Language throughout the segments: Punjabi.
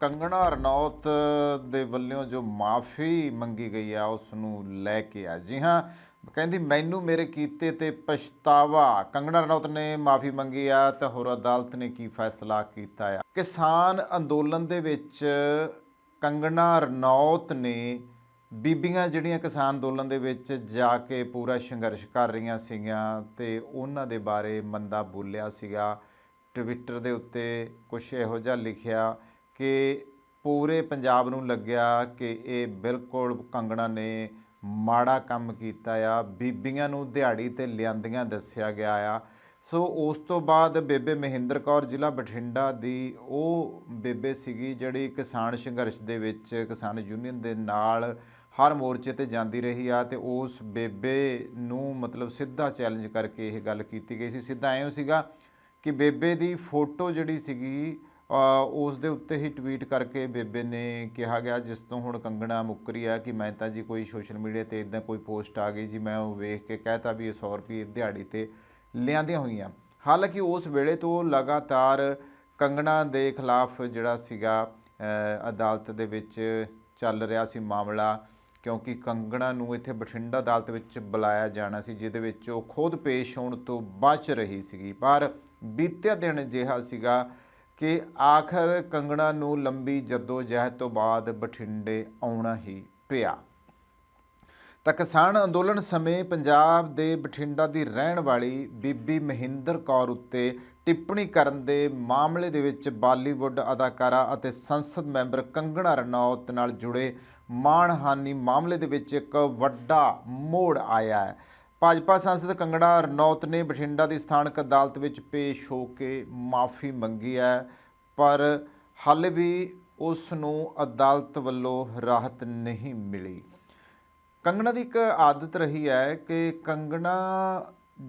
ਕੰਗਣਾ ਰਣੌਤ ਦੇ ਵੱਲੋਂ ਜੋ ਮਾਫੀ ਮੰਗੀ ਗਈ ਆ ਉਸ ਨੂੰ ਲੈ ਕੇ ਆ ਜੀ ਹਾਂ, ਕਹਿੰਦੀ, ਮੈਨੂੰ ਮੇਰੇ ਕੀਤੇ ਤੇ ਪਛਤਾਵਾ। ਕੰਗਣਾ ਰਣੌਤ ਨੇ ਮਾਫੀ ਮੰਗੀ ਆ ਤਾਂ ਹੋਰ ਅਦਾਲਤ ਨੇ ਕੀ ਫੈਸਲਾ ਕੀਤਾ ਆ? ਕਿਸਾਨ ਅੰਦੋਲਨ ਦੇ ਵਿੱਚ ਕੰਗਣਾ ਰਣੌਤ ਨੇ ਬੀਬੀਆਂ ਜਿਹੜੀਆਂ ਕਿਸਾਨ ਅੰਦੋਲਨ ਦੇ ਵਿੱਚ ਜਾ ਕੇ ਪੂਰਾ ਸੰਘਰਸ਼ ਕਰ ਰਹੀਆਂ ਸੀਗੀਆਂ ਤੇ ਉਹਨਾਂ ਦੇ ਬਾਰੇ ਮੰਦਾ ਬੋਲਿਆ ਸੀਗਾ। ਟਵਿੱਟਰ ਦੇ ਉੱਤੇ ਕੁਝ ਇਹੋ ਜਿਹਾ ਲਿਖਿਆ ਕਿ ਪੂਰੇ ਪੰਜਾਬ ਨੂੰ ਲੱਗਿਆ ਕਿ ਇਹ ਬਿਲਕੁਲ ਕੰਗਣਾ ਨੇ ਮਾੜਾ ਕੰਮ ਕੀਤਾ ਆ, ਬੀਬੀਆਂ ਨੂੰ ਦਿਹਾੜੀ ਤੇ ਲਿਆਂਦੀਆਂ ਦੱਸਿਆ ਗਿਆ ਆ। ਸੋ ਉਸ ਤੋਂ ਬਾਅਦ ਬੇਬੇ ਮਹਿੰਦਰ ਕੌਰ, ਜ਼ਿਲ੍ਹਾ ਬਠਿੰਡਾ ਦੀ ਉਹ ਬੇਬੇ ਸੀਗੀ ਜਿਹੜੀ ਕਿਸਾਨ ਸੰਘਰਸ਼ ਦੇ ਵਿੱਚ ਕਿਸਾਨ ਯੂਨੀਅਨ ਦੇ ਨਾਲ ਹਰ ਮੋਰਚੇ ਤੇ ਜਾਂਦੀ ਰਹੀ ਆ ਤੇ ਉਸ ਬੇਬੇ ਨੂੰ ਮਤਲਬ ਸਿੱਧਾ ਚੈਲੰਜ ਕਰਕੇ ਇਹ ਗੱਲ ਕੀਤੀ ਗਈ ਸੀ। ਸਿੱਧਾ ਐਂ ਸੀਗਾ ਕਿ ਬੇਬੇ ਦੀ ਫੋਟੋ ਜਿਹੜੀ ਸੀਗੀ ਉਸ ਦੇ ਉੱਤੇ ਹੀ ਟਵੀਟ ਕਰਕੇ ਬੇਬੇ ਨੇ ਕਿਹਾ ਗਿਆ, ਜਿਸ ਤੋਂ ਹੁਣ ਕੰਗਣਾ ਮੁੱਕਰੀ ਆ ਕਿ ਮੈਂ ਤਾਂ ਜੀ ਕੋਈ ਸੋਸ਼ਲ ਮੀਡੀਆ ਤੇ ਇਦਾਂ ਕੋਈ ਪੋਸਟ ਆ ਗਈ ਜੀ, ਮੈਂ ਉਹ ਵੇਖ ਕੇ ਕਹਿਤਾ ਵੀ ਇਹ 100 ਰੁਪਏ ਦਿਹਾੜੀ ਤੇ ਲਿਆਂਦੀਆਂ ਹੋਈਆਂ। ਹਾਲਾਂਕਿ ਉਸ ਵੇਲੇ ਤੋਂ ਲਗਾਤਾਰ ਕੰਗਣਾ ਦੇ ਖਿਲਾਫ ਜਿਹੜਾ ਸੀਗਾ ਅਦਾਲਤ ਦੇ ਵਿੱਚ ਚੱਲ ਰਿਹਾ ਸੀ ਮਾਮਲਾ, ਕਿਉਂਕਿ ਕੰਗਣਾ ਨੂੰ ਇੱਥੇ ਬਠਿੰਡਾ ਅਦਾਲਤ ਵਿੱਚ ਬੁਲਾਇਆ ਜਾਣਾ ਸੀ, ਜਿਹਦੇ ਵਿੱਚ ਉਹ ਖੁਦ ਪੇਸ਼ ਹੋਣ ਤੋਂ ਬਚ ਰਹੀ ਸੀਗੀ। ਪਰ ਬੀਤਿਆ ਦਿਨ ਅਜਿਹਾ ਸੀਗਾ ਕਿ ਆਖਰ ਕੰਗਣਾ ਨੂੰ ਲੰਬੀ ਜੱਦੋ ਜਹਿਦ ਤੋਂ ਬਾਅਦ ਬਠਿੰਡੇ ਆਉਣਾ ਹੀ ਪਿਆ। ਤਾਂ ਕਿਸਾਨ ਅੰਦੋਲਨ ਸਮੇਂ ਪੰਜਾਬ ਦੇ ਬਠਿੰਡਾ ਦੀ ਰਹਿਣ ਵਾਲੀ ਬੀਬੀ ਮਹਿੰਦਰ ਕੌਰ ਉੱਤੇ ਟਿੱਪਣੀ ਕਰਨ ਦੇ ਮਾਮਲੇ ਦੇ ਵਿੱਚ ਬਾਲੀਵੁੱਡ ਅਦਾਕਾਰਾ ਅਤੇ ਸੰਸਦ ਮੈਂਬਰ ਕੰਗਣਾ ਰਣੌਤ ਨਾਲ ਜੁੜੇ ਮਾਣਹਾਨੀ ਮਾਮਲੇ ਦੇ ਵਿੱਚ ਇੱਕ ਵੱਡਾ ਮੋੜ ਆਇਆ ਹੈ। ਭਾਜਪਾ ਸੰਸਦ ਕੰਗਣਾ ਰਣੌਤ ਨੇ ਬਠਿੰਡਾ ਦੀ ਸਥਾਨਕ ਅਦਾਲਤ ਵਿੱਚ ਪੇਸ਼ ਹੋ ਕੇ ਮਾਫੀ ਮੰਗੀ ਹੈ, ਪਰ ਹਾਲੇ ਵੀ ਉਸ ਨੂੰ ਅਦਾਲਤ ਵੱਲੋਂ ਰਾਹਤ ਨਹੀਂ ਮਿਲੀ। ਕੰਗਣਾ ਦੀ ਇੱਕ ਆਦਤ ਰਹੀ ਹੈ ਕਿ ਕੰਗਣਾ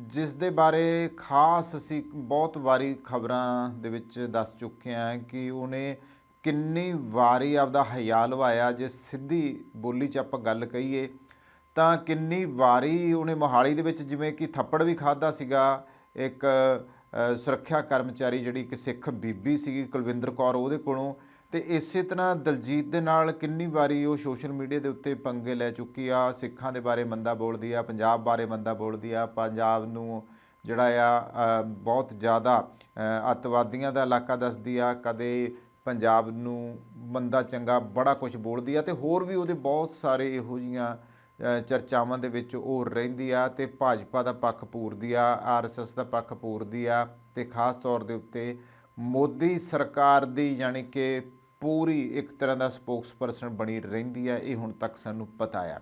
ਜਿਸ ਦੇ ਬਾਰੇ ਖਾਸ ਅਸੀਂ ਬਹੁਤ ਵਾਰੀ ਖਬਰਾਂ ਦੇ ਵਿੱਚ ਦੱਸ ਚੁੱਕੇ ਹਾਂ ਕਿ ਉਹਨੇ ਕਿੰਨੀ ਵਾਰੀ ਆਪਦਾ ਹਯਾ ਲਵਾਇਆ ਜੇ ਸਿੱਧੀ ਬੋਲੀ 'ਚ ਆਪਾਂ ਗੱਲ ਕਹੀਏ ਤਾਂ ਕਿੰਨੀ ਵਾਰੀ ਉਹਨੇ ਮੋਹਾਲੀ ਦੇ ਵਿੱਚ ਜਿਵੇਂ ਕਿ ਥੱਪੜ ਵੀ ਖਾਦਾ ਸੀਗਾ ਇੱਕ ਸੁਰੱਖਿਆ ਕਰਮਚਾਰੀ ਜਿਹੜੀ ਇੱਕ ਸਿੱਖ ਬੀਬੀ ਸੀਗੀ ਕੁਲਵਿੰਦਰ ਕੌਰ ਉਹਦੇ ਕੋਲੋਂ ਤੇ ਇਸੇ ਤਰ੍ਹਾਂ ਦਲਜੀਤ ਦੇ ਨਾਲ ਕਿੰਨੀ ਵਾਰੀ ਉਹ ਸੋਸ਼ਲ ਮੀਡੀਆ ਦੇ ਉੱਤੇ ਪੰਗੇ ਲੈ ਚੁੱਕੀ ਆ ਸਿੱਖਾਂ ਦੇ ਬਾਰੇ ਮੰਦਾ ਬੋਲਦੀ ਆ ਪੰਜਾਬ ਬਾਰੇ ਮੰਦਾ ਬੋਲਦੀ ਆ ਪੰਜਾਬ ਨੂੰ ਜਿਹੜਾ ਆ ਬਹੁਤ ਜ਼ਿਆਦਾ ਅ, ਅੱਤਵਾਦੀਆਂ ਦਾ ਇਲਾਕਾ ਦੱਸਦੀ ਆ ਕਦੇ ਪੰਜਾਬ ਨੂੰ ਮੰਦਾ ਚੰਗਾ ਬੜਾ ਕੁਝ ਬੋਲਦੀ ਆ ਤੇ ਹੋਰ ਵੀ ਉਹਦੇ ਬਹੁਤ ਸਾਰੇ ਇਹੋ ਜੀਆਂ ਚਰਚਾਵਾਂ ਦੇ ਵਿੱਚ ਉਹ ਰਹਿੰਦੀ ਆ ਤੇ ਭਾਜਪਾ ਦਾ ਪੱਖ ਪੂਰਦੀ ਆ ਆਰਐਸਐਸ ਦਾ ਪੱਖ ਪੂਰਦੀ ਆ ਤੇ ਖਾਸ ਤੌਰ ਦੇ ਉੱਤੇ ਮੋਦੀ ਸਰਕਾਰ ਦੀ ਯਾਨੀ ਕਿ ਪੂਰੀ ਇੱਕ ਤਰ੍ਹਾਂ ਦਾ ਸਪੋਕਸਪਰਸਨ ਬਣੀ ਰਹਿੰਦੀ ਆ, ਇਹ ਹੁਣ ਤੱਕ ਸਾਨੂੰ ਪਤਾ ਆ।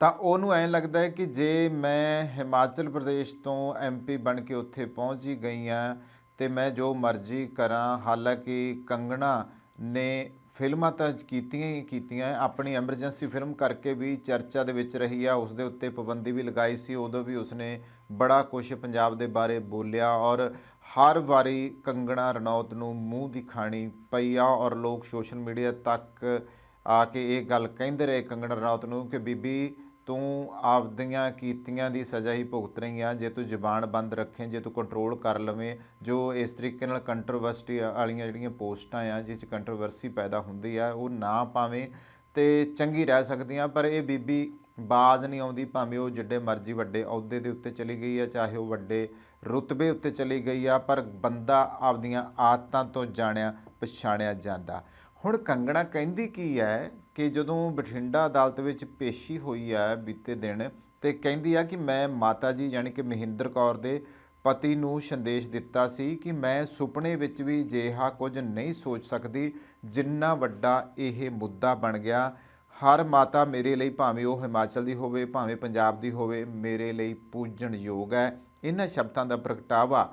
ਤਾਂ ਉਹਨੂੰ ਐਂ ਲੱਗਦਾ ਹੈ ਕਿ ਜੇ ਮੈਂ ਹਿਮਾਚਲ ਪ੍ਰਦੇਸ਼ ਤੋਂ ਐਮਪੀ ਬਣ ਕੇ ਉੱਥੇ ਪਹੁੰਚ ਹੀ ਗਈ ਆ ਤੇ ਮੈਂ ਜੋ ਮਰਜ਼ੀ ਕਰਾਂ, ਹਾਲਾਂਕਿ ਕੰਗਣਾ ਨੇ ਫਿਲਮਾਂ ਤਾਂ ਕੀਤੀਆਂ ਹੀ ਕੀਤੀਆਂ ਆਪਣੀ ਐਮਰਜੈਂਸੀ ਫਿਲਮ ਕਰਕੇ ਵੀ ਚਰਚਾ ਦੇ ਵਿੱਚ ਰਹੀ ਆ। ਉਸ ਦੇ ਉੱਤੇ ਪਾਬੰਦੀ ਵੀ ਲਗਾਈ ਸੀ। ਉਦੋਂ ਵੀ ਉਸਨੇ ਬੜਾ ਕੁਝ ਪੰਜਾਬ ਦੇ ਬਾਰੇ ਬੋਲਿਆ ਔਰ ਹਰ ਵਾਰੀ ਕੰਗਣਾ ਰਣੌਤ ਨੂੰ ਮੂੰਹ ਦੀ ਖਾਣੀ ਪਈ ਆ ਔਰ ਲੋਕ ਸੋਸ਼ਲ ਮੀਡੀਆ ਤੱਕ ਆ ਕੇ ਇਹ ਗੱਲ ਕਹਿੰਦੇ ਰਹੇ ਕੰਗਣਾ ਰਣੌਤ ਨੂੰ ਕਿ ਬੀਬੀ ਤੂੰ ਆਪਦੀਆਂ ਕੀਤੀਆਂ ਦੀ ਸਜ਼ਾ ਹੀ ਭੁਗਤ ਰਹੀ ਆ। ਜੇ ਤੂੰ ਜ਼ੁਬਾਨ ਬੰਦ ਰੱਖੇ, ਜੇ ਤੂੰ ਕੰਟਰੋਲ ਕਰ ਲਵੇਂ, ਜੋ ਇਸ ਤਰੀਕੇ ਨਾਲ ਕੰਟਰੋਵਰਸੀ ਵਾਲੀਆਂ ਜਿਹੜੀਆਂ ਪੋਸਟਾਂ ਆ, ਜਿਸ 'ਚ ਕੰਟਰੋਵਰਸੀ ਪੈਦਾ ਹੁੰਦੀ ਆ, ਉਹ ਨਾ ਪਾਵੇਂ ਤੇ ਚੰਗੀ ਰਹਿ ਸਕਦੀਆਂ। ਪਰ ਇਹ ਬੀਬੀ ਬਾਜ਼ ਨਹੀਂ ਆਉਂਦੀ, ਭਾਵੇਂ ਉਹ ਜਿੱਡੇ ਮਰਜ਼ੀ ਵੱਡੇ ਅਹੁਦੇ ਦੇ ਉੱਤੇ ਚਲੀ ਗਈ ਆ, ਚਾਹੇ ਉਹ ਵੱਡੇ ਰੁਤਬੇ ਉੱਤੇ ਚਲੀ ਗਈ ਆ, ਪਰ ਬੰਦਾ ਆਪਦੀਆਂ ਆਦਤਾਂ ਤੋਂ ਜਾਣਿਆ, ਪਛਾਣਿਆ ਜਾਂਦਾ। ਹੁਣ ਕੰਗਣਾ ਕਹਿੰਦੀ ਕੀ ਹੈ ਕਿ ਜਦੋਂ ਬਠਿੰਡਾ ਅਦਾਲਤ ਵਿੱਚ ਪੇਸ਼ੀ ਹੋਈ ਹੈ ਬੀਤੇ ਦਿਨ ਤੇ ਕਹਿੰਦੀ ਆ ਕਿ ਮੈਂ ਮਾਤਾ ਜੀ ਯਾਨੀ ਕਿ ਮਹਿੰਦਰ ਕੌਰ ਦੇ ਪਤੀ ਨੂੰ ਸੰਦੇਸ਼ ਦਿੱਤਾ ਸੀ ਕਿ ਮੈਂ ਸੁਪਨੇ ਵਿੱਚ ਵੀ ਜਿਹਾ ਕੁਝ ਨਹੀਂ ਸੋਚ ਸਕਦੀ, ਜਿੰਨਾ ਵੱਡਾ ਇਹ ਮੁੱਦਾ ਬਣ ਗਿਆ। ਹਰ ਮਾਤਾ ਮੇਰੇ ਲਈ ਭਾਵੇਂ ਉਹ ਹਿਮਾਚਲ ਦੀ ਹੋਵੇ, ਭਾਵੇਂ ਪੰਜਾਬ ਦੀ ਹੋਵੇ, ਮੇਰੇ ਲਈ ਪੂਜਣਯੋਗ ਹੈ। ਇਹਨਾਂ ਸ਼ਬਦਾਂ ਦਾ ਪ੍ਰਗਟਾਵਾ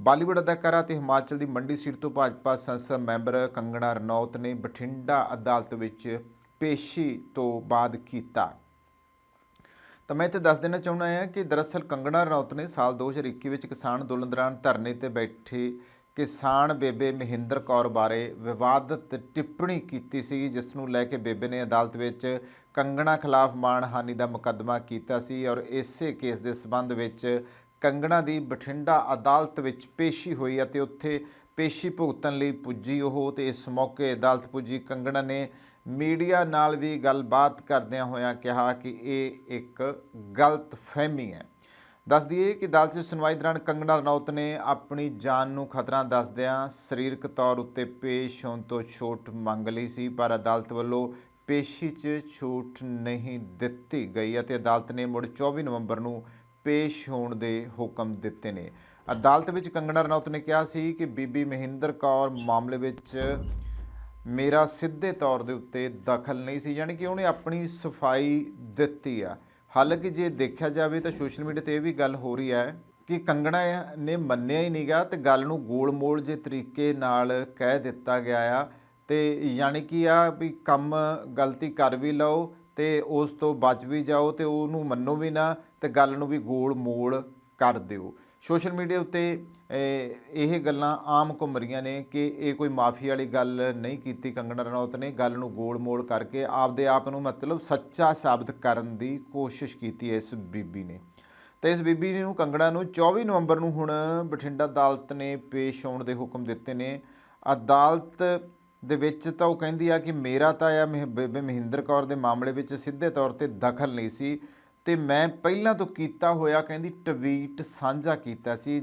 ਬਾਲੀਵੁੱਡ ਅਦਾਕਾਰਾ ਤੇ ਹਿਮਾਚਲ ਦੀ ਮੰਡੀ ਸੀਟ ਤੋਂ ਭਾਜਪਾ ਸੰਸਦ ਮੈਂਬਰ ਕੰਗਣਾ ਰਣੌਤ ਨੇ ਬਠਿੰਡਾ ਅਦਾਲਤ ਵਿੱਚ ਪੇਸ਼ੀ ਤੋਂ ਬਾਅਦ ਕੀਤਾ। ਤਾਂ ਮੈਂ ਇੱਥੇ ਦੱਸ ਦੇਣਾ ਚਾਹੁੰਦਾ ਹਾਂ ਕਿ ਦਰਅਸਲ ਕੰਗਣਾ ਰਣੌਤ ਨੇ ਸਾਲ 2021 ਵਿੱਚ ਕਿਸਾਨ ਅੰਦੋਲਨ ਦੌਰਾਨ ਧਰਨੇ ਤੇ ਬੈਠੇ ਕਿਸਾਨ ਬੇਬੇ ਮਹਿੰਦਰ ਕੌਰ ਬਾਰੇ ਵਿਵਾਦਤ ਟਿੱਪਣੀ ਕੀਤੀ ਸੀ ਜਿਸ ਨੂੰ ਲੈ ਕੇ ਬੇਬੇ ਨੇ ਅਦਾਲਤ ਵਿੱਚ ਕੰਗਣਾ ਖਿਲਾਫ ਮਾਣਹਾਨੀ ਦਾ ਮੁਕੱਦਮਾ ਕੀਤਾ ਸੀ ਔਰ ਇਸੇ ਕੇਸ ਦੇ ਸਬੰਧ ਵਿੱਚ ਕੰਗਣਾ ਦੀ ਬਠਿੰਡਾ ਅਦਾਲਤ ਵਿੱਚ ਪੇਸ਼ੀ ਹੋਈ ਅਤੇ ਉੱਥੇ ਪੇਸ਼ੀ ਭੁਗਤਣ ਲਈ ਪੁੱਜੀ ਉਹ ਤੇ ਇਸ ਮੌਕੇ ਅਦਾਲਤ ਪੁੱਜੀ। ਕੰਗਣਾ ਨੇ ਮੀਡੀਆ ਨਾਲ ਵੀ ਗੱਲਬਾਤ ਕਰਦਿਆਂ ਹੋਇਆਂ ਕਿਹਾ ਕਿ ਇਹ ਇੱਕ ਗਲਤ ਫਹਿਮੀ ਹੈ। ਦੱਸ ਦਈਏ ਕਿ ਅਦਾਲਤ 'ਚ ਸੁਣਵਾਈ ਦੌਰਾਨ ਕੰਗਣਾ ਰਣੌਤ ਨੇ ਆਪਣੀ ਜਾਨ ਨੂੰ ਖਤਰਾ ਦੱਸਦਿਆਂ ਸਰੀਰਕ ਤੌਰ ਉੱਤੇ ਪੇਸ਼ ਹੋਣ ਤੋਂ ਛੋਟ ਮੰਗ ਲਈ ਸੀ, ਪਰ ਅਦਾਲਤ ਵੱਲੋਂ ਪੇਸ਼ੀ 'ਚ ਛੂਟ ਨਹੀਂ ਦਿੱਤੀ ਗਈ ਅਤੇ ਅਦਾਲਤ ਨੇ ਮੁੜ 24 ਨਵੰਬਰ ਨੂੰ ਪੇਸ਼ ਹੋਣ ਦੇ ਹੁਕਮ ਦਿੱਤੇ ਨੇ। ਅਦਾਲਤ ਵਿੱਚ ਕੰਗਣਾ ਰਣੌਤ ਨੇ ਕਿਹਾ ਸੀ ਕਿ ਬੀਬੀ ਮਹਿੰਦਰ ਕੌਰ ਮਾਮਲੇ ਵਿੱਚ ਮੇਰਾ ਸਿੱਧੇ ਤੌਰ ਦੇ ਉੱਤੇ ਦਖਲ ਨਹੀਂ ਸੀ, ਯਾਨੀ ਕਿ ਉਹਨੇ ਆਪਣੀ ਸਫ਼ਾਈ ਦਿੱਤੀ ਆ। ਹਾਲਾਂਕਿ ਜੇ ਦੇਖਿਆ ਜਾਵੇ ਤਾਂ ਸੋਸ਼ਲ ਮੀਡੀਆ ਤੇ ਇਹ ਵੀ ਗੱਲ ਹੋ ਰਹੀ ਹੈ ਕਿ ਕੰਗਣਾ ਨੇ ਮੰਨਿਆ ਹੀ ਨਹੀਂਗਾ ਤੇ ਗੱਲ ਨੂੰ ਗੋਲ-ਮੋਲ ਜੇ ਤਰੀਕੇ ਨਾਲ ਕਹਿ ਦਿੱਤਾ ਗਿਆ ਆ ਤੇ ਯਾਨੀ ਕਿ ਆ ਵੀ ਕੰਮ ਗਲਤੀ ਕਰ ਵੀ ਲਓ ਤੇ ਉਸ ਤੋਂ ਬਚ ਵੀ ਜਾਓ ਤੇ ਉਹਨੂੰ ਮੰਨੋ ਵੀ ਨਾ ਤੇ ਗੱਲ ਨੂੰ ਵੀ ਗੋਲ-ਮੋਲ ਕਰ ਦਿਓ। ਸੋਸ਼ਲ ਮੀਡੀਆ ਉੱਤੇ ਇਹ ਗੱਲਾਂ ਆਮ ਘੁੰਮ ਰਹੀਆਂ ਨੇ ਕਿ ਇਹ ਕੋਈ ਮਾਫੀ ਵਾਲੀ ਗੱਲ ਨਹੀਂ ਕੀਤੀ, ਕੰਗਣਾ ਰਣੌਤ ਨੇ ਗੱਲ ਨੂੰ ਗੋਲ-ਮੋਲ ਕਰਕੇ ਆਪਦੇ ਆਪ ਨੂੰ ਮਤਲਬ ਸੱਚਾ ਸਾਬਤ ਕਰਨ ਦੀ ਕੋਸ਼ਿਸ਼ ਕੀਤੀ ਇਸ ਬੀਬੀ ਨੇ। ਤੇ ਇਸ ਬੀਬੀ ਨੂੰ, ਕੰਗਣਾ ਨੂੰ 24 ਨਵੰਬਰ ਨੂੰ ਹੁਣ ਬਠਿੰਡਾ ਅਦਾਲਤ ਨੇ ਪੇਸ਼ ਹੋਣ ਦੇ ਹੁਕਮ ਦਿੱਤੇ ਨੇ। ਅਦਾਲਤ ਦੇ ਵਿੱਚ ਤਾਂ ਉਹ ਕਹਿੰਦੀ ਆ ਕਿ ਮੇਰਾ ਤਾਂ ਆ ਮਹਿ- ਬੇਬੇ ਮਹਿੰਦਰ ਕੌਰ ਦੇ ਮਾਮਲੇ ਵਿੱਚ ਸਿੱਧੇ ਤੌਰ ਤੇ ਦਖਲ ਨਹੀਂ ਸੀ। ਤੇ ਮੈਂ ਪਹਿਲਾਂ ਤੋਂ ਕੀਤਾ ਹੋਇਆ ਕਹਿੰਦੀ ਟਵੀਟ ਸਾਂਝਾ ਕੀਤਾ ਸੀ,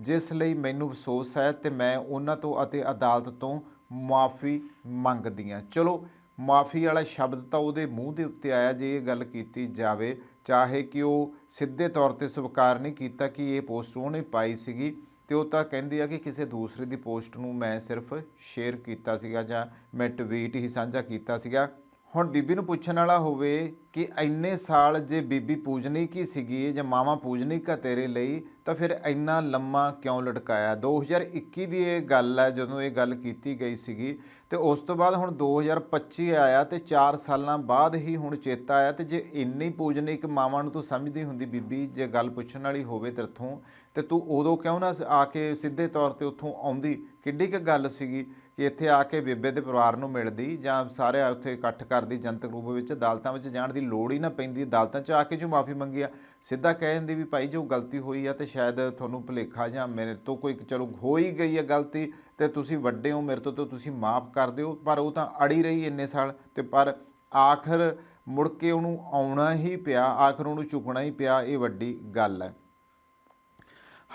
ਜਿਸ ਲਈ ਮੈਨੂੰ ਅਫਸੋਸ ਹੈ ਤੇ ਮੈਂ ਉਹਨਾਂ ਤੋਂ ਅਤੇ ਅਦਾਲਤ ਤੋਂ ਮਾਫੀ ਮੰਗਦੀ ਹਾਂ। ਚਲੋ ਮਾਫੀ ਵਾਲਾ ਸ਼ਬਦ ਤਾਂ ਉਹਦੇ ਮੂੰਹ ਦੇ ਉੱਤੇ ਆਇਆ ਜੇ ਇਹ ਗੱਲ ਕੀਤੀ ਜਾਵੇ, ਚਾਹੇ ਕਿ ਉਹ ਸਿੱਧੇ ਤੌਰ ਤੇ ਸਵੀਕਾਰ ਨਹੀਂ ਕੀਤਾ ਕਿ ਇਹ ਪੋਸਟ ਉਹਨੇ ਪਾਈ ਸੀਗੀ ਤੇ ਉਹ ਤਾਂ ਕਹਿੰਦੇ ਆ ਕਿ ਕਿਸੇ ਦੂਸਰੇ ਦੀ ਪੋਸਟ ਨੂੰ ਮੈਂ ਸਿਰਫ ਸ਼ੇਅਰ ਕੀਤਾ ਸੀਗਾ ਜਾਂ ਮੈਂ ਟਵੀਟ ਹੀ ਸਾਂਝਾ ਕੀਤਾ ਸੀਗਾ। ਹੁਣ ਬੀਬੀ ਨੂੰ ਪੁੱਛਣ ਵਾਲਾ ਹੋਵੇ ਕਿ ਇੰਨੇ ਸਾਲ ਜੇ ਬੀਬੀ ਪੂਜਨੀਕ ਹੀ ਸੀਗੀ, ਜਾਂ ਮਾਵਾ ਪੂਜਨੀਕ ਆ ਤੇਰੇ ਲਈ, ਤਾਂ ਫਿਰ ਇੰਨਾ ਲੰਮਾ ਕਿਉਂ ਲਟਕਾਇਆ? 2021 ਦੀ ਇਹ ਗੱਲ ਹੈ, ਜਦੋਂ ਇਹ ਗੱਲ ਕੀਤੀ ਗਈ ਸੀਗੀ, ਤੇ ਉਸ ਤੋਂ ਬਾਅਦ ਹੁਣ 2025 ਆਇਆ ਤੇ 4 ਸਾਲਾਂ ਬਾਅਦ ਹੀ ਹੁਣ ਚੇਤਾ ਆਇਆ ਤੇ ਜੇ ਇੰਨੀ ਪੂਜਨੀਕ ਮਾਵਾਂ ਨੂੰ ਤੂੰ ਸਮਝਦੀ ਹੁੰਦੀ ਬੀਬੀ, ਜੇ ਗੱਲ ਪੁੱਛਣ ਵਾਲੀ ਹੋਵੇ ਤੇਰਥੋਂ ਤੇ, ਤੂੰ ਉਦੋਂ ਕਿਉਂ ਨਾ ਆ ਕੇ ਸਿੱਧੇ ਤੌਰ ਤੇ ਉੱਥੋਂ ਆਉਂਦੀ? ਕਿੱਡੀ ਕੁ ਗੱਲ ਸੀਗੀ। ਕਿ ਇੱਥੇ ਆ ਕੇ ਬੇਬੇ ਦੇ ਪਰਿਵਾਰ ਨੂੰ ਮਿਲਦੀ ਜਾਂ ਸਾਰੇ ਉੱਥੇ ਇਕੱਠ ਕਰਦੀ ਜਨਤਕ ਰੂਪ ਵਿੱਚ ਅਦਾਲਤਾਂ ਵਿੱਚ ਜਾਣ ਦੀ ਲੋੜ ਹੀ ਨਾ ਪੈਂਦੀ, ਅਦਾਲਤਾਂ 'ਚ ਆ ਕੇ ਜੋ ਮਾਫੀ ਮੰਗੀ ਆ, ਸਿੱਧਾ ਕਹਿ ਦਿੰਦੀ ਵੀ ਭਾਈ ਜੋ ਗਲਤੀ ਹੋਈ ਆ ਤੇ ਸ਼ਾਇਦ ਤੁਹਾਨੂੰ ਭੁਲੇਖਾ ਜਾਂ ਮੇਰੇ ਤੋਂ ਕੋਈ ਚਲੋ ਹੋ ਹੀ ਗਈ ਆ ਗਲਤੀ ਤੇ ਤੁਸੀਂ ਵੱਡੇ ਹੋ, ਮੇਰੇ ਤੋਂ ਤਾਂ ਤੁਸੀਂ ਮਾਫ ਕਰ ਦਿਓ, ਪਰ ਉਹ ਤਾਂ ਅੜੀ ਰਹੀ ਇੰਨੇ ਸਾਲ ਤੇ ਪਰ ਆਖਰ ਮੁੜ ਕੇ ਉਹਨੂੰ ਆਉਣਾ ਹੀ ਪਿਆ, ਆਖਰ ਉਹਨੂੰ ਚੁੱਕਣਾ ਹੀ ਪਿਆ, ਇਹ ਵੱਡੀ ਗੱਲ ਹੈ।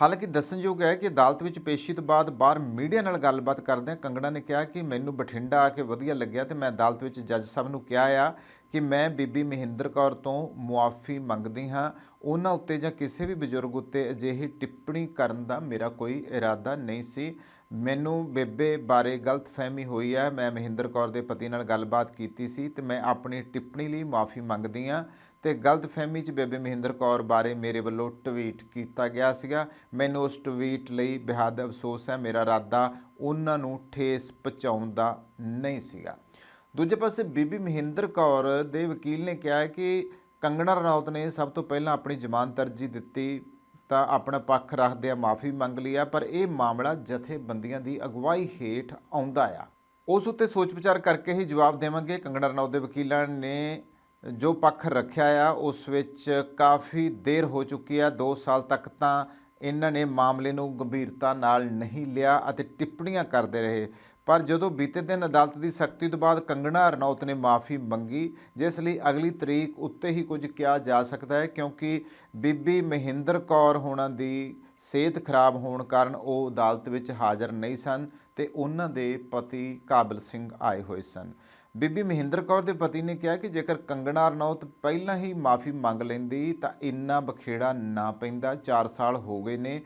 ਹਾਲਾਂਕਿ ਦੱਸਣਯੋਗ ਹੈ ਕਿ ਅਦਾਲਤ ਵਿੱਚ ਪੇਸ਼ੀ ਤੋਂ ਬਾਅਦ ਬਾਹਰ ਮੀਡੀਆ ਨਾਲ ਗੱਲਬਾਤ ਕਰਦਿਆਂ ਕੰਗਣਾ ਨੇ ਕਿਹਾ ਕਿ ਮੈਨੂੰ ਬਠਿੰਡਾ ਆ ਕੇ ਵਧੀਆ ਲੱਗਿਆ ਤੇ ਮੈਂ ਅਦਾਲਤ ਵਿੱਚ ਜੱਜ ਸਾਹਿਬ ਨੂੰ ਕਿਹਾ ਆ ਕਿ ਮੈਂ ਬੀਬੀ ਮਹਿੰਦਰ ਕੌਰ ਤੋਂ ਮੁਆਫੀ ਮੰਗਦੀ ਹਾਂ। ਉਹਨਾਂ ਉੱਤੇ ਜਾਂ ਕਿਸੇ ਵੀ ਬਜ਼ੁਰਗ ਉੱਤੇ ਅਜਿਹੀ ਟਿੱਪਣੀ ਕਰਨ ਦਾ ਮੇਰਾ ਕੋਈ ਇਰਾਦਾ ਨਹੀਂ ਸੀ। ਮੈਨੂੰ ਬੇਬੇ ਬਾਰੇ ਗਲਤਫਹਿਮੀ ਹੋਈ ਹੈ। ਮੈਂ ਮਹਿੰਦਰ ਕੌਰ ਦੇ ਪਤੀ ਨਾਲ ਗੱਲਬਾਤ ਕੀਤੀ ਸੀ ਤੇ ਮੈਂ ਆਪਣੀ ਟਿੱਪਣੀ ਲਈ ਮਾਫੀ ਮੰਗਦੀ ਹਾਂ। ਤੇ ਗਲਤਫਹਿਮੀ 'ਚ ਬੇਬੇ ਮਹਿੰਦਰ ਕੌਰ ਬਾਰੇ ਮੇਰੇ ਵੱਲੋਂ ਟਵੀਟ ਕੀਤਾ ਗਿਆ ਸੀਗਾ। ਮੈਨੂੰ ਉਸ ਟਵੀਟ ਲਈ ਬੇਹੱਦ ਅਫਸੋਸ ਹੈ, ਮੇਰਾ ਇਰਾਦਾ ਉਹਨਾਂ ਨੂੰ ਠੇਸ ਪਹੁੰਚਾਉਣ ਦਾ ਨਹੀਂ ਸੀਗਾ। ਦੂਜੇ ਪਾਸੇ ਬੀਬੀ ਮਹਿੰਦਰ ਕੌਰ ਦੇ ਵਕੀਲ ਨੇ ਕਿਹਾ ਹੈ ਕਿ ਕੰਗਣਾ ਰਣੌਤ ਨੇ ਸਭ ਤੋਂ ਪਹਿਲਾਂ ਆਪਣੀ ਜ਼ਮਾਨਤ ਅਰਜੀ ਦਿੱਤੀ, ਤਾਂ ਆਪਣਾ ਪੱਖ ਰੱਖਦਿਆਂ ਮਾਫੀ ਮੰਗ ਲਈ ਆ, ਪਰ ਇਹ ਮਾਮਲਾ ਜਥੇਬੰਦੀਆਂ ਦੀ ਅਗਵਾਈ ਹੇਠ ਆਉਂਦਾ ਆ। ਉਸ ਉੱਤੇ ਸੋਚ ਵਿਚਾਰ ਕਰਕੇ ਹੀ ਜਵਾਬ ਦੇਵਾਂਗੇ। ਕੰਗਣਾ ਰਣੌਤ ਦੇ ਵਕੀਲਾਂ ਨੇ ਜੋ ਪੱਖ ਰੱਖਿਆ ਆ, ਉਸ ਵਿੱਚ ਕਾਫੀ ਦੇਰ ਹੋ ਚੁੱਕੀ ਆ। 2 ਸਾਲ ਤੱਕ ਤਾਂ ਇਹਨਾਂ ਨੇ ਮਾਮਲੇ ਨੂੰ ਗੰਭੀਰਤਾ ਨਾਲ ਨਹੀਂ ਲਿਆ ਅਤੇ ਟਿੱਪਣੀਆਂ ਕਰਦੇ ਰਹੇ। ਪਰ ਜਦੋਂ ਬੀਤੇ ਦਿਨ ਅਦਾਲਤ ਦੀ ਸਖਤੀ ਤੋਂ ਬਾਅਦ ਕੰਗਣਾ ਰਣੌਤ ਨੇ ਮਾਫੀ ਮੰਗੀ, ਜਿਸ ਲਈ ਅਗਲੀ ਤਰੀਕ ਉੱਤੇ ਹੀ ਕੁਝ ਕਿਹਾ ਜਾ ਸਕਦਾ ਹੈ, ਕਿਉਂਕਿ ਬੀਬੀ ਮਹਿੰਦਰ ਕੌਰ ਹੋਣਾ ਦੀ ਸਿਹਤ ਖਰਾਬ ਹੋਣ ਕਾਰਨ ਉਹ ਅਦਾਲਤ ਵਿੱਚ ਹਾਜ਼ਰ ਨਹੀਂ ਸਨ ਤੇ ਉਹਨਾਂ ਦੇ ਪਤੀ ਕਾਬਲ ਸਿੰਘ ਆਏ ਹੋਏ ਸਨ। ਬੀਬੀ ਮਹਿੰਦਰ ਕੌਰ ਦੇ ਪਤੀ ਨੇ ਕਿਹਾ ਕਿ ਜੇਕਰ ਕੰਗਣਾ ਰਣੌਤ ਪਹਿਲਾਂ ਹੀ ਮਾਫੀ ਮੰਗ ਲੈਂਦੀ, ਤਾਂ ਇੰਨਾ ਬਖੇੜਾ ਨਾ ਪੈਂਦਾ। 4 ਸਾਲ ਹੋ ਗਏ ਨੇ,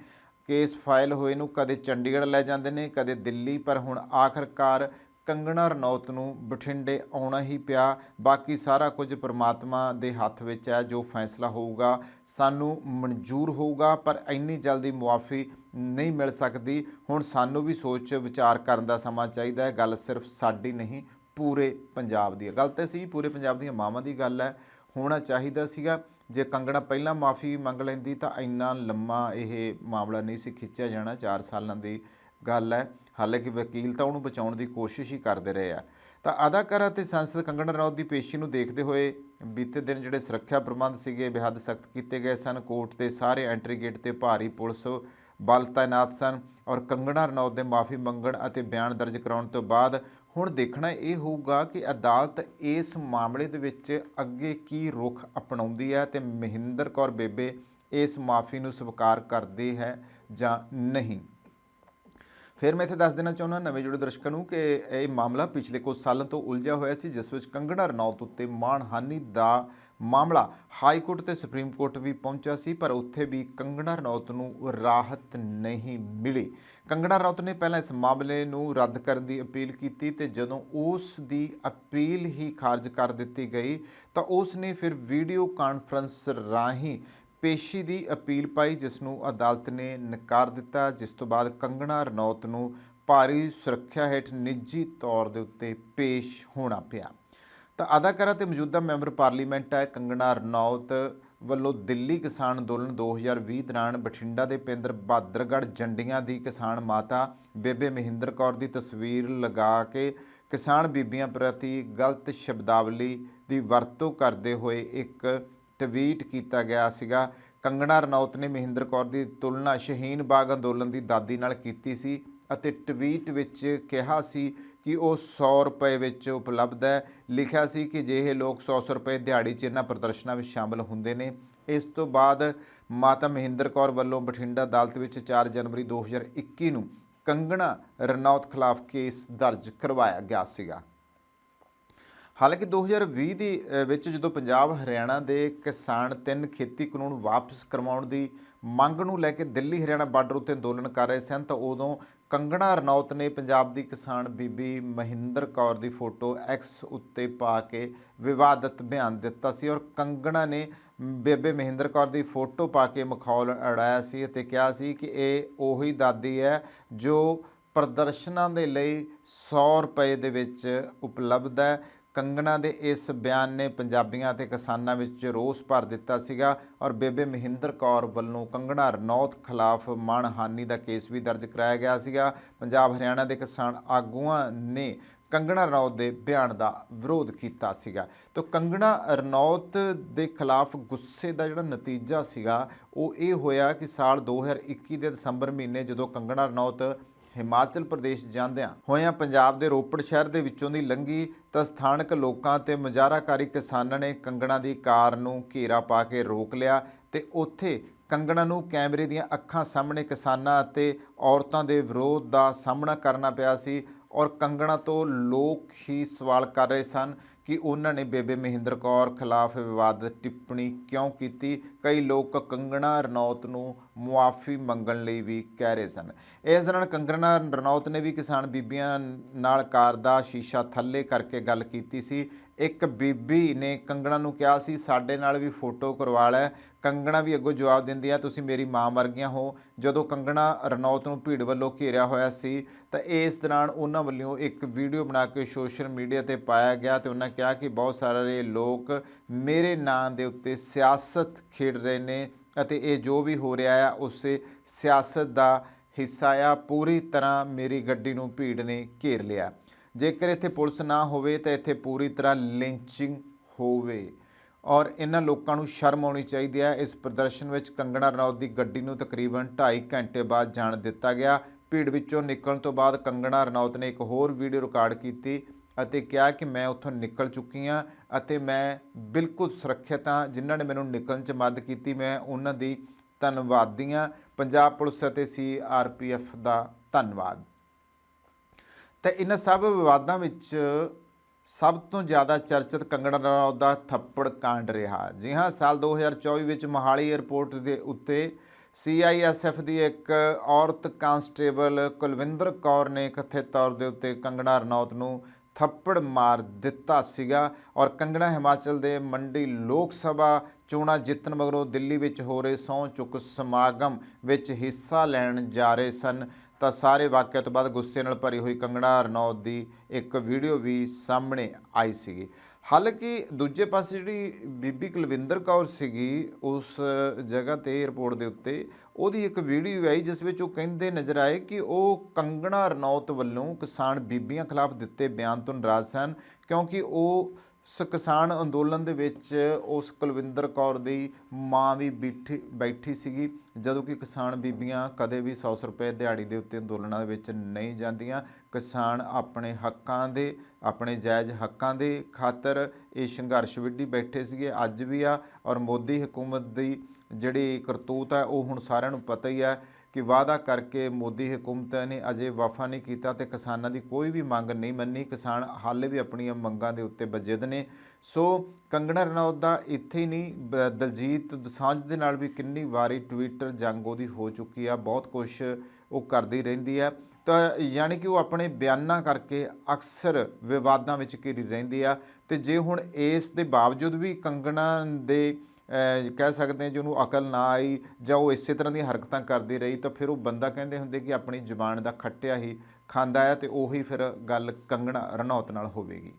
ਕੇਸ ਫਾਈਲ ਹੋਏ ਨੂੰ ਕਦੇ ਚੰਡੀਗੜ੍ਹ ਲੈ ਜਾਂਦੇ ਨੇ, ਕਦੇ ਦਿੱਲੀ, ਪਰ ਹੁਣ ਆਖਰਕਾਰ ਕੰਗਣਾ ਰਣੌਤ ਨੂੰ ਬਠਿੰਡੇ ਆਉਣਾ ਹੀ ਪਿਆ। ਬਾਕੀ ਸਾਰਾ ਕੁਝ ਪ੍ਰਮਾਤਮਾ ਦੇ ਹੱਥ ਵਿੱਚ ਹੈ, ਜੋ ਫੈਸਲਾ ਹੋਊਗਾ ਸਾਨੂੰ ਮਨਜ਼ੂਰ ਹੋਊਗਾ, ਪਰ ਇੰਨੀ ਜਲਦੀ ਮੁਆਫੀ ਨਹੀਂ ਮਿਲ ਸਕਦੀ। ਹੁਣ ਸਾਨੂੰ ਵੀ ਸੋਚ ਵਿਚਾਰ ਕਰਨ ਦਾ ਸਮਾਂ ਚਾਹੀਦਾ ਹੈ, ਗੱਲ ਸਿਰਫ ਸਾਡੀ ਨਹੀਂ ਪੂਰੇ ਪੰਜਾਬ ਦੀ ਹੈ। ਗੱਲ ਤਾਂ ਸੀ ਪੂਰੇ ਪੰਜਾਬ ਦੀਆਂ ਮਾਵਾਂ ਦੀ ਗੱਲ ਹੈ। ਹੋਣਾ ਚਾਹੀਦਾ ਸੀਗਾ। ਜੇ ਕੰਗਣਾ ਪਹਿਲਾਂ ਮਾਫੀ ਮੰਗ ਲੈਂਦੀ ਤਾਂ ਇੰਨਾ ਲੰਮਾ ਇਹ ਮਾਮਲਾ ਨਹੀਂ ਸੀ ਖਿੱਚਿਆ ਜਾਣਾ। 4 ਸਾਲਾਂ ਦੀ ਗੱਲ ਹੈ। ਹਾਲਾਂਕਿ ਵਕੀਲ ਤਾਂ ਉਹਨੂੰ ਬਚਾਉਣ ਦੀ ਕੋਸ਼ਿਸ਼ ਹੀ ਕਰਦੇ ਰਹੇ ਆ। ਤਾਂ ਅਦਾਕਾਰਾ ਅਤੇ ਸੰਸਦ ਕੰਗਣਾ ਰਣੌਤ ਦੀ ਪੇਸ਼ੀ ਨੂੰ ਦੇਖਦੇ ਹੋਏ ਬੀਤੇ ਦਿਨ ਜਿਹੜੇ ਸੁਰੱਖਿਆ ਪ੍ਰਬੰਧ ਸੀਗੇ, ਬੇਹੱਦ ਸਖਤ ਕੀਤੇ ਗਏ ਸਨ। ਕੋਰਟ ਦੇ ਸਾਰੇ ਐਂਟਰੀ ਗੇਟ ਤੇ ਭਾਰੀ ਪੁਲਿਸ ਬਲ ਤਾਇਨਾਤ ਸਨ ਔਰ ਕੰਗਣਾ ਰਣੌਤ ਦੇ ਮਾਫੀ ਮੰਗਣ ਅਤੇ ਬਿਆਨ ਦਰਜ ਕਰਾਉਣ ਤੋਂ ਬਾਅਦ ਹੁਣ ਦੇਖਣਾ ਇਹ ਹੋਊਗਾ ਕਿ ਅਦਾਲਤ ਇਸ ਮਾਮਲੇ ਦੇ ਵਿੱਚ ਅੱਗੇ ਕੀ ਰੁਖ ਅਪਣਾਉਂਦੀ ਹੈ ਤੇ ਮਹਿੰਦਰ ਕੌਰ ਬੇਬੇ ਇਸ ਮਾਫੀ ਨੂੰ ਸਵੀਕਾਰ ਕਰਦੀ ਹੈ ਜਾਂ ਨਹੀਂ। ਫਿਰ ਮੈਂ ਇੱਥੇ ਦੱਸ ਦੇਣਾ ਚਾਹੁੰਦਾ ਨਵੇਂ ਜੁੜੇ ਦਰਸ਼ਕਾਂ ਨੂੰ ਕਿ ਇਹ ਮਾਮਲਾ ਪਿਛਲੇ ਕੁਝ ਸਾਲਾਂ ਤੋਂ ਉਲਝਿਆ ਹੋਇਆ ਸੀ, ਜਿਸ ਵਿੱਚ ਕੰਗਣਾ ਰਣੌਤ ਉੱਤੇ ਮਾਣਹਾਨੀ ਦਾ ਮਾਮਲਾ ਹਾਈ ਕੋਰਟ ਤੇ ਸੁਪਰੀਮ ਕੋਰਟ ਵੀ ਪਹੁੰਚਿਆ ਸੀ, ਪਰ ਉੱਥੇ ਵੀ ਕੰਗਣਾ ਰਣੌਤ ਨੂੰ ਰਾਹਤ ਨਹੀਂ ਮਿਲੀ। ਕੰਗਣਾ ਰਣੌਤ ਨੇ ਪਹਿਲਾਂ ਇਸ ਮਾਮਲੇ ਨੂੰ ਰੱਦ ਕਰਨ ਦੀ ਅਪੀਲ ਕੀਤੀ ਤੇ ਜਦੋਂ ਉਸ ਦੀ ਅਪੀਲ ਹੀ ਖਾਰਜ ਕਰ ਦਿੱਤੀ ਗਈ, ਤਾਂ ਉਸ ਨੇ ਫਿਰ ਵੀਡੀਓ ਕਾਨਫਰੰਸ ਰਾਹੀਂ ਪੇਸ਼ੀ ਦੀ ਅਪੀਲ ਪਾਈ, ਜਿਸ ਨੂੰ ਅਦਾਲਤ ਨੇ ਨਕਾਰ ਦਿੱਤਾ, ਜਿਸ ਤੋਂ ਬਾਅਦ ਕੰਗਣਾ ਰਣੌਤ ਨੂੰ ਭਾਰੀ ਸੁਰੱਖਿਆ ਹੇਠ ਨਿੱਜੀ ਤੌਰ ਦੇ ਉੱਤੇ ਪੇਸ਼ ਹੋਣਾ ਪਿਆ। ਤਾਂ ਅਦਾਕਾਰਾ ਤੇ ਮੌਜੂਦਾ ਮੈਂਬਰ ਪਾਰਲੀਮੈਂਟ ਹੈ ਕੰਗਣਾ ਰਣੌਤ ਵੱਲੋਂ ਦਿੱਲੀ ਕਿਸਾਨ ਅੰਦੋਲਨ 2020 ਦੌਰਾਨ ਬਠਿੰਡਾ ਦੇ ਪਿੰਡ ਬਹਾਦਰਗੜ੍ਹ ਜੰਡੀਆਂ ਦੀ ਕਿਸਾਨ ਮਾਤਾ ਬੇਬੇ ਮਹਿੰਦਰ ਕੌਰ ਦੀ ਤਸਵੀਰ ਲਗਾ ਕੇ ਕਿਸਾਨ ਬੀਬੀਆਂ ਪ੍ਰਤੀ ਗਲਤ ਸ਼ਬਦਾਵਲੀ ਦੀ ਵਰਤੋਂ ਕਰਦੇ ਹੋਏ ਇੱਕ ਟਵੀਟ ਕੀਤਾ ਗਿਆ ਸੀਗਾ। ਕੰਗਣਾ ਰਣੌਤ ਨੇ ਮਹਿੰਦਰ ਕੌਰ ਦੀ ਤੁਲਨਾ ਸ਼ਹੀਨ ਬਾਗ ਅੰਦੋਲਨ ਦੀ ਦਾਦੀ ਨਾਲ ਕੀਤੀ ਸੀ ਅਤੇ ਟਵੀਟ ਵਿੱਚ ਕਿਹਾ ਸੀ ਕਿ ਉਹ 100 ਰੁਪਏ ਵਿੱਚ ਉਪਲਬਧ ਹੈ। ਲਿਖਿਆ ਸੀ ਕਿ ਜੇ ਇਹ ਲੋਕ 100 ਰੁਪਏ ਦਿਹਾੜੀ 'ਚ ਇਹਨਾਂ ਪ੍ਰਦਰਸ਼ਨਾਂ ਵਿੱਚ ਸ਼ਾਮਲ ਹੁੰਦੇ ਨੇ। ਇਸ ਤੋਂ ਬਾਅਦ ਮਾਤਾ ਮਹਿੰਦਰ ਕੌਰ ਵੱਲੋਂ ਬਠਿੰਡਾ ਅਦਾਲਤ ਵਿੱਚ 4 ਜਨਵਰੀ 2021 ਨੂੰ ਕੰਗਣਾ ਰਣੌਤ ਖਿਲਾਫ ਕੇਸ ਦਰਜ ਕਰਵਾਇਆ ਗਿਆ ਸੀਗਾ। ਹਾਲਾਂਕਿ 2020 ਦੀ ਵਿੱਚ ਜਦੋਂ ਪੰਜਾਬ, ਹਰਿਆਣਾ ਦੇ ਕਿਸਾਨ ਤਿੰਨ ਖੇਤੀ ਕਾਨੂੰਨ ਵਾਪਸ ਕਰਵਾਉਣ ਦੀ ਮੰਗ ਨੂੰ ਲੈ ਕੇ ਦਿੱਲੀ, ਹਰਿਆਣਾ ਬਾਰਡਰ ਉੱਤੇ ਅੰਦੋਲਨ ਕਰ ਰਹੇ ਸਨ, ਤਾਂ ਉਦੋਂ ਕੰਗਣਾ ਰਣੌਤ ਨੇ ਪੰਜਾਬ ਦੀ ਕਿਸਾਨ ਬੀਬੀ ਮਹਿੰਦਰ ਕੌਰ ਦੀ ਫੋਟੋ ਐਕਸ ਉੱਤੇ ਪਾ ਕੇ ਵਿਵਾਦਤ ਬਿਆਨ ਦਿੱਤਾ ਸੀ ਔਰ ਕੰਗਣਾ ਨੇ ਬੇਬੇ ਮਹਿੰਦਰ ਕੌਰ ਦੀ ਫੋਟੋ ਪਾ ਕੇ ਮਖੌਲ ਅੜਾਇਆ ਸੀ ਅਤੇ ਕਿਹਾ ਸੀ ਕਿ ਇਹ ਉਹੀ ਦਾਦੀ ਹੈ ਜੋ ਪ੍ਰਦਰਸ਼ਨਾਂ ਦੇ ਲਈ 100 ਰੁਪਏ ਦੇ ਵਿੱਚ ਉਪਲਬਧ ਹੈ। ਕੰਗਣਾ ਦੇ ਇਸ ਬਿਆਨ ਨੇ ਪੰਜਾਬੀਆਂ ਅਤੇ ਕਿਸਾਨਾਂ ਵਿੱਚ ਰੋਸ ਭਰ ਦਿੱਤਾ ਸੀਗਾ ਔਰ ਬੇਬੇ ਮਹਿੰਦਰ ਕੌਰ ਵੱਲੋਂ ਕੰਗਣਾ ਰਣੌਤ ਖਿਲਾਫ ਮਾਣਹਾਨੀ ਦਾ ਕੇਸ ਵੀ ਦਰਜ ਕਰਾਇਆ ਗਿਆ ਸੀਗਾ। ਪੰਜਾਬ ਹਰਿਆਣਾ ਦੇ ਕਿਸਾਨ ਆਗੂਆਂ ਨੇ ਕੰਗਣਾ ਰਣੌਤ ਦੇ ਬਿਆਨ ਦਾ ਵਿਰੋਧ ਕੀਤਾ ਸੀਗਾ। ਤਾਂ ਕੰਗਣਾ ਰਣੌਤ ਦੇ ਖਿਲਾਫ ਗੁੱਸੇ ਦਾ ਜਿਹੜਾ ਨਤੀਜਾ ਸੀਗਾ, ਉਹ ਇਹ ਹੋਇਆ ਕਿ ਸਾਲ 2021 ਦੇ ਦਸੰਬਰ ਮਹੀਨੇ ਜਦੋਂ ਕੰਗਣਾ ਰਣੌਤ ਹਿਮਾਚਲ ਪ੍ਰਦੇਸ਼ ਜਾਂਦਿਆਂ ਹੋਇਆਂ ਪੰਜਾਬ ਦੇ ਰੋਪੜ ਸ਼ਹਿਰ ਦੇ ਵਿੱਚੋਂ ਦੀ ਲੰਘੀ ਤਾਂ ਸਥਾਨਕ ਲੋਕਾਂ ਤੇ ਮੁਜ਼ਾਹਰਾਕਾਰੀ ਕਿਸਾਨਾਂ ਨੇ ਕੰਗਣਾ ਦੀ ਕਾਰ ਨੂੰ ਘੇਰਾ ਪਾ ਕੇ ਰੋਕ ਲਿਆ ਤੇ ਉੱਥੇ ਕੰਗਣਾ ਨੂੰ ਕੈਮਰੇ ਦੀਆਂ ਅੱਖਾਂ ਸਾਹਮਣੇ ਕਿਸਾਨਾਂ ਅਤੇ ਔਰਤਾਂ ਦੇ ਵਿਰੋਧ ਦਾ ਸਾਹਮਣਾ ਕਰਨਾ ਪਿਆ ਸੀ। ਔਰ ਕੰਗਣਾ ਤੋਂ ਲੋਕ ਹੀ ਸਵਾਲ ਕਰ ਰਹੇ ਸਨ ਕਿ ਉਹਨਾਂ ਨੇ ਬੇਬੇ ਮਹਿੰਦਰ ਕੌਰ ਖਿਲਾਫ ਵਿਵਾਦਤ ਟਿੱਪਣੀ ਕਿਉਂ ਕੀਤੀ? ਕਈ ਲੋਕ ਕੰਗਣਾ ਰਣੌਤ ਨੂੰ ਮੁਆਫੀ ਮੰਗਣ ਲਈ ਵੀ ਕਹਿ ਰਹੇ ਸਨ। ਇਸ ਦੌਰਾਨ ਕੰਗਣਾ ਰਣੌਤ ਨੇ ਵੀ ਕਿਸਾਨ ਬੀਬੀਆਂ ਨਾਲ ਕਾਰ ਦਾ ਸ਼ੀਸ਼ਾ ਥੱਲੇ ਕਰਕੇ ਗੱਲ ਕੀਤੀ ਸੀ। ਇੱਕ ਬੀਬੀ ਨੇ ਕੰਗਣਾ ਨੂੰ ਕਿਹਾ ਸੀ, ਸਾਡੇ ਨਾਲ ਵੀ ਫੋਟੋ ਕਰਵਾ ਲੈ। ਕੰਗਣਾ ਵੀ ਅੱਗੋਂ ਜਵਾਬ ਦਿੰਦੀ ਆ, ਤੁਸੀਂ ਮੇਰੀ ਮਾਂ ਵਰਗੀਆਂ ਹੋ। ਜਦੋਂ ਕੰਗਣਾ ਰਣੌਤ ਨੂੰ ਭੀੜ ਵੱਲੋਂ ਘੇਰਿਆ ਹੋਇਆ ਸੀ, ਤਾਂ ਇਸ ਦੌਰਾਨ ਉਹਨਾਂ ਵੱਲੋਂ ਇੱਕ ਵੀਡੀਓ ਬਣਾ ਕੇ ਸੋਸ਼ਲ ਮੀਡੀਆ ਤੇ ਪਾਇਆ ਗਿਆ ਤੇ ਉਹਨਾਂ ਕਿਹਾ ਕਿ ਬਹੁਤ ਸਾਰੇ ਲੋਕ ਮੇਰੇ ਨਾਂ ਦੇ ਉੱਤੇ ਸਿਆਸਤ ਖੇਡ ਰਹੇ ਨੇ ਅਤੇ ਇਹ ਜੋ ਵੀ ਹੋ ਰਿਹਾ ਆ, ਉਸੇ ਸਿਆਸਤ ਦਾ ਹਿੱਸਾ ਆ। ਪੂਰੀ ਤਰ੍ਹਾਂ ਮੇਰੀ ਗੱਡੀ ਨੂੰ ਭੀੜ ਨੇ ਘੇਰ ਲਿਆ। ਜੇਕਰ ਇੱਥੇ ਪੁਲਿਸ ਨਾ ਹੋਵੇ ਤਾਂ ਇੱਥੇ ਪੂਰੀ ਤਰ੍ਹਾਂ ਲਿੰਚਿੰਗ ਹੋਵੇ। ਔਰ ਇਹਨਾਂ ਲੋਕਾਂ ਨੂੰ ਸ਼ਰਮ ਆਉਣੀ ਚਾਹੀਦੀ ਹੈ। ਇਸ ਪ੍ਰਦਰਸ਼ਨ ਵਿੱਚ ਕੰਗਣਾ ਰਣੌਤ ਦੀ ਗੱਡੀ ਨੂੰ ਤਕਰੀਬਨ 2.5 ਘੰਟੇ ਬਾਅਦ ਜਾਣ ਦਿੱਤਾ ਗਿਆ। ਭੀੜ ਵਿੱਚੋਂ ਨਿਕਲਣ ਤੋਂ ਬਾਅਦ ਕੰਗਣਾ ਰਣੌਤ ਨੇ ਇੱਕ ਹੋਰ ਵੀਡੀਓ ਰਿਕਾਰਡ ਕੀਤੀ ਅਤੇ ਕਿਹਾ ਕਿ ਮੈਂ ਉੱਥੋਂ ਨਿਕਲ ਚੁੱਕੀ ਹਾਂ ਅਤੇ ਮੈਂ ਬਿਲਕੁਲ ਸੁਰੱਖਿਅਤ ਹਾਂ। ਜਿਨ੍ਹਾਂ ਨੇ ਮੈਨੂੰ ਨਿਕਲਣ 'ਚ ਮਦਦ ਕੀਤੀ, ਮੈਂ ਉਹਨਾਂ ਦੀ ਧੰਨਵਾਦੀ ਹਾਂ। ਪੰਜਾਬ ਪੁਲਿਸ ਅਤੇ ਸੀਆਰਪੀਐਫ ਦਾ ਧੰਨਵਾਦ। ਤਾਂ ਇਹਨਾਂ ਸਭ ਵਿਵਾਦਾਂ ਵਿੱਚ ਸਭ ਤੋਂ ਜ਼ਿਆਦਾ ਚਰਚਿਤ ਕੰਗਣਾ ਰਣੌਤ ਦਾ ਥੱਪੜ ਕਾਂਡ ਰਿਹਾ। ਜੀ ਹਾਂ, ਸਾਲ 2024 ਵਿੱਚ ਮੋਹਾਲੀ 에ਅਰਪੋਰਟ ਦੇ ਉੱਤੇ ਸੀਆਈਐਸਐਫ ਦੀ ਇੱਕ ਔਰਤ ਕਾਂਸਟੇਬਲ ਕੁਲਵਿੰਦਰ ਕੌਰ ਨੇ ਕਥਿਤ ਤੌਰ ਦੇ ਉੱਤੇ ਕੰਗਣਾ ਰਣੌਤ ਨੂੰ ਥੱਪੜ ਮਾਰ ਦਿੱਤਾ ਸੀਗਾ ਔਰ ਕੰਗਣਾ ਹਿਮਾਚਲ ਦੇ ਮੰਡੀ ਲੋਕ ਸਭਾ ਚੋਣਾਂ ਜਿੱਤਣ ਮਗਰੋਂ ਦਿੱਲੀ ਵਿੱਚ ਹੋ ਰਹੇ ਸਹੁੰ ਚੁੱਕ ਸਮਾਗਮ ਵਿੱਚ ਹਿੱਸਾ ਲੈਣ ਜਾ ਰਹੇ ਸਨ। ਤਾਂ ਸਾਰੇ ਵਾਕਿਆ ਤੋਂ ਬਾਅਦ ਗੁੱਸੇ ਨਾਲ ਭਰੀ ਹੋਈ ਕੰਗਣਾ ਰਣੌਤ ਦੀ ਇੱਕ ਵੀਡੀਓ ਵੀ ਸਾਹਮਣੇ ਆਈ ਸੀਗੀ। ਹਾਲਾਂਕਿ ਦੂਜੇ ਪਾਸੇ ਜਿਹੜੀ ਬੀਬੀ ਕੁਲਵਿੰਦਰ ਕੌਰ ਸੀਗੀ, ਉਸ ਜਗ੍ਹਾ ਤੇ 에ਅਰਪੋਰਟ ਦੇ ਉੱਤੇ ਉਹਦੀ ਇੱਕ ਵੀਡੀਓ ਆਈ, ਜਿਸ ਵਿੱਚ ਉਹ ਕਹਿੰਦੇ ਨਜ਼ਰ ਆਏ ਕਿ ਉਹ ਕੰਗਣਾ ਰਣੌਤ ਵੱਲੋਂ ਕਿਸਾਨ ਬੀਬੀਆਂ ਖਿਲਾਫ ਦਿੱਤੇ ਬਿਆਨ ਤੋਂ ਨਾਰਾਜ਼ ਸਨ, ਕਿਉਂਕਿ ਉਹ ਸ ਕਿਸਾਨ ਅੰਦੋਲਨ ਦੇ ਵਿੱਚ ਉਸ ਕੁਲਵਿੰਦਰ ਕੌਰ ਦੀ ਮਾਂ ਵੀ ਬੈਠੀ ਬੈਠੀ ਸੀਗੀ, ਜਦੋਂ ਕਿ ਕਿਸਾਨ ਬੀਬੀਆਂ ਕਦੇ ਵੀ 100 ਰੁਪਏ ਦਿਹਾੜੀ ਦੇ ਉੱਤੇ ਅੰਦੋਲਨਾਂ ਦੇ ਵਿੱਚ ਨਹੀਂ ਜਾਂਦੀਆਂ। ਕਿਸਾਨ ਆਪਣੇ ਹੱਕਾਂ ਦੇ, ਆਪਣੇ ਜਾਇਜ਼ ਹੱਕਾਂ ਦੇ ਖਾਤਰ ਇਹ ਸੰਘਰਸ਼ ਵਿੱਢੀ ਬੈਠੇ ਸੀਗੇ, ਅੱਜ ਵੀ ਆ, ਔਰ ਮੋਦੀ ਹਕੂਮਤ ਦੀ ਜਿਹੜੀ ਕਰਤੂਤ ਹੈ, ਉਹ ਹੁਣ ਸਾਰਿਆਂ ਨੂੰ ਪਤਾ ਹੀ ਹੈ ਕਿ ਵਾਅਦਾ ਕਰਕੇ ਮੋਦੀ ਹਕੂਮਤ ਨੇ ਅਜੇ ਵਫਾ ਨਹੀਂ ਕੀਤਾ ਤੇ ਕਿਸਾਨਾਂ ਦੀ ਕੋਈ ਵੀ ਮੰਗ ਨਹੀਂ ਮੰਨੀ। ਕਿਸਾਨ ਹਾਲੇ ਵੀ ਆਪਣੀਆਂ ਮੰਗਾਂ ਦੇ ਉੱਤੇ ਬਜਿੱਦ ਨੇ। ਸੋ ਕੰਗਣਾ ਰਣੌਤ ਦਾ ਇੱਥੇ ਹੀ ਨਹੀਂ ਦਲਜੀਤ ਦੋਸਾਂਝ ਦੇ ਨਾਲ ਵੀ ਕਿੰਨੀ ਵਾਰੀ ਟਵਿੱਟਰ ਜੰਗ ਉਹਦੀ ਹੋ ਚੁੱਕੀ ਆ, ਬਹੁਤ ਕੁਝ ਉਹ ਕਰਦੀ ਰਹਿੰਦੀ ਹੈ ਤਾਂ ਯਾਨੀ ਕਿ ਉਹ ਆਪਣੇ ਬਿਆਨਾਂ ਕਰਕੇ ਅਕਸਰ ਵਿਵਾਦਾਂ ਵਿੱਚ ਘਿਰੀ ਰਹਿੰਦੀ ਆ। ਤੇ ਜੇ ਹੁਣ ਇਸ ਦੇ ਬਾਵਜੂਦ ਵੀ ਕੰਗਣਾ ਦੇ ਕਹਿ ਸਕਦੇ ਹਾਂ ਜਿਹਨੂੰ ਅਕਲ ਨਾ ਆਈ ਜਾਂ ਉਹ ਇਸੇ ਤਰ੍ਹਾਂ ਦੀਆਂ ਹਰਕਤਾਂ ਕਰਦੀ ਰਹੀ ਤਾਂ ਫਿਰ ਉਹ ਬੰਦਾ ਕਹਿੰਦੇ ਹੁੰਦੇ ਕਿ ਆਪਣੀ ਜ਼ੁਬਾਨ ਦਾ ਖੱਟਿਆ ਹੀ ਖਾਂਦਾ ਹੈ ਤੇ ਉਹੀ ਫਿਰ ਗੱਲ ਕੰਗਣਾ ਰਣੌਤ ਨਾਲ ਹੋਵੇਗੀ।